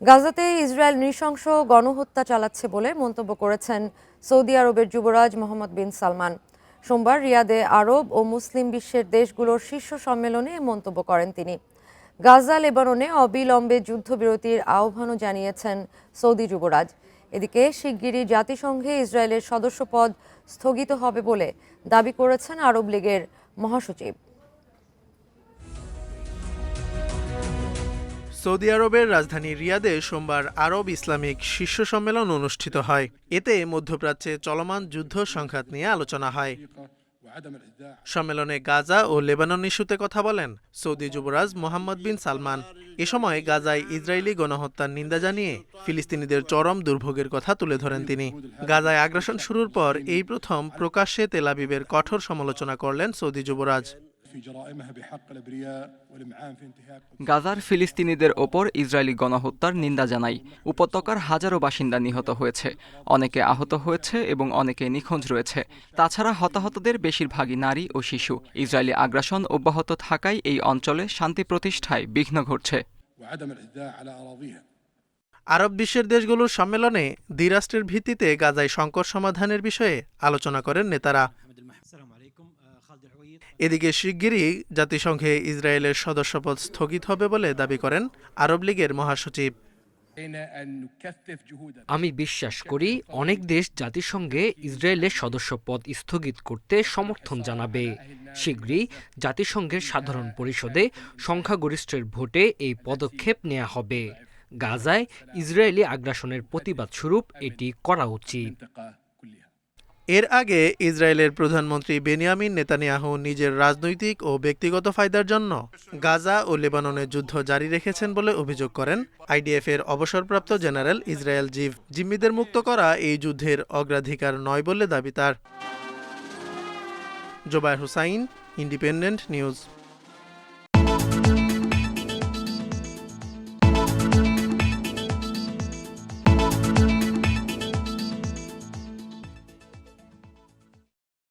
গাজাতে Israel নৃশংস গণহত্যা চালাচ্ছে বলে মন্তব্য করেছেন সৌদি আরবের যুবরাজ মোহাম্মদ বিন সালমান। সোমবার রিয়াদে আরব ও মুসলিম বিশ্বের দেশগুলোর শীর্ষ সম্মেলনে মন্তব্য করেন তিনি। গাজা, লেবাননে অবিলম্বে যুদ্ধবিরতির আহ্বানও জানিয়েছেন সৌদি যুবরাজ। এদিকে শিগগিরই জাতিসংঘে ইসরায়েলের সদস্যপদ স্থগিত হবে বলে দাবি করেছেন আরব লীগের মহাসচিব। সৌদি আরবের রাজধানী রিয়াদে সোমবার আরব ইসলামিক শীর্ষ সম্মেলন অনুষ্ঠিত হয়। এতে মধ্যপ্রাচ্যে চলমান যুদ্ধ সংঘাত নিয়ে আলোচনা হয়। সম্মেলনে গাজা ও লেবানন ইস্যুতে কথা বলেন সৌদি যুবরাজ মোহাম্মদ বিন সালমান। এ সময় গাজায় ইসরায়েলি গণহত্যার নিন্দা জানিয়ে ফিলিস্তিনিদের চরম দুর্ভোগের কথা তুলে ধরেন তিনি। গাজায় আগ্রাসন শুরুর পর এই প্রথম প্রকাশ্যে তেলাবিবের কঠোর সমালোচনা করলেন সৌদি যুবরাজ। গাজার ফিলিস্তিনিদের ওপর ইসরায়েলি গণহত্যার নিন্দা জানাই। উপত্যকার হাজারো বাসিন্দা নিহত হয়েছে। অনেকে আহত হয়েছে এবং অনেকে নিখোঁজ রয়েছে। তাছাড়া হতাহতদের বেশিরভাগই নারী ও শিশু। ইসরায়েলি আগ্রাসন অব্যাহত থাকায় এই অঞ্চলে শান্তি প্রতিষ্ঠায় বিঘ্ন ঘটছে। আরব বিশ্বের দেশগুলোর সম্মেলনে দ্বিরাষ্ট্রের ভিত্তিতে গাজায় সংকট সমাধানের বিষয়ে আলোচনা করেন নেতারা। এদিকে শিগগিরই জাতিসংঘে ইসরায়েলের সদস্যপদ স্থগিত হবে বলে দাবি করেন আরব লীগের মহাসচিব। আমি বিশ্বাস করি অনেক দেশ জাতিসংঘে ইসরায়েলের সদস্যপদ স্থগিত করতে সমর্থন জানাবে। শীঘ্রই জাতিসংঘের সাধারণ পরিষদে সংখ্যাগরিষ্ঠের ভোটে এই পদক্ষেপ নেওয়া হবে। গাজায় ইসরায়েলি আগ্রাসনের প্রতিবাদ স্বরূপ এটি করা উচিত। এর আগে ইসরায়েলের প্রধানমন্ত্রী বেনিয়ামিন নেতানিয়াহু নিজের রাজনৈতিক ও ব্যক্তিগত ফায়দার জন্য গাজা ও লেবাননের যুদ্ধ জারি রেখেছেন বলে অভিযোগ করেন। আইডিএফ এর অবসরপ্রাপ্ত জেনারেল ইসরায়েল জিভ জিম্মিদের মুক্ত করা এই যুদ্ধের অগ্রাধিকার নয় বলে দাবি তার। Zobayer Hossain, Independent News.